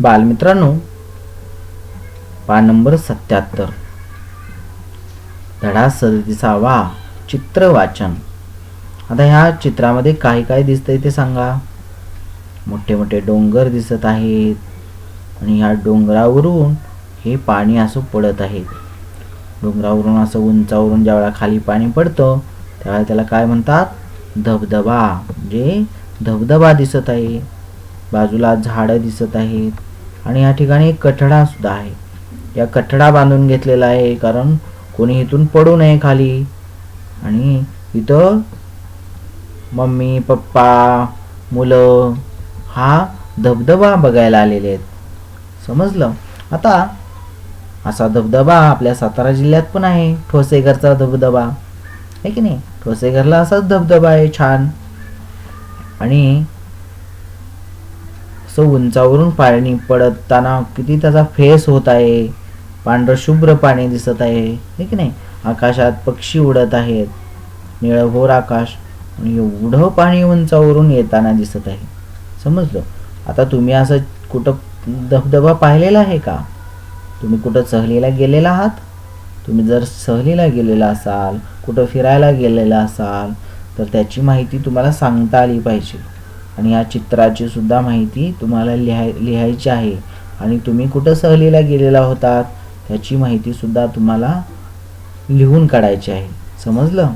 बालमित्रांनो पान नंबर सत्याहत्तर. धडा सदतीसावा चित्र वाचन आता ह्या चित्रामध्ये काय काय दिसतंय ते सांगा. मोठे मोठे डोंगर दिसत आहेत आणि ह्या डोंगरावरून हे पाणी असं पडत आहे. डोंगरावरून असं उंचावरून ज्यावेळा खाली पाणी पडतं त्यावेळेला त्याला काय म्हणतात? धबधबा. म्हणजे धबधबा दिसत आहे. बाजूला झाडं दिसत आहेत आणि या ठिकाणी एक कठडा सुद्धा आहे. या कठडा बांधून घेतलेला आहे कारण कोणी इथून पडू नये खाली. आणि इथं मम्मी पप्पा मुलं हा धबधबा बघायला आलेले आहेत. समजलं? आता असा धबधबा आपल्या सातारा जिल्ह्यात पण आहे. ठोसेघरचा धबधबा. आहे की नाही? ठोसेघरला असाच धबधबा आहे छान. आणि असं उंचावरून पाणी पडताना किती त्याचा फेस होत आहे. पांढरं शुभ्र पाणी दिसत आहे. हे की नाही? आकाशात पक्षी उडत आहेत. निळभोर आकाश आणि एवढं पाणी उंचावरून येताना दिसत आहे. समजलं? आता तुम्ही असं कुठं धबधबा पाहिलेला आहे का? तुम्ही कुठं सहलीला गेलेला आहात? तुम्ही जर सहलीला गेलेला असाल कुठं फिरायला गेलेला असाल तर त्याची माहिती तुम्हाला सांगता आली पाहिजे. आणि या चित्राची सुद्धा माहिती तुम्हाला लिहाय लिहायची आहे. आणि तुम्ही कुठं सहलीला गेलेला होतात त्याची माहिती सुद्धा तुम्हाला लिहून काढायची आहे. समजलं?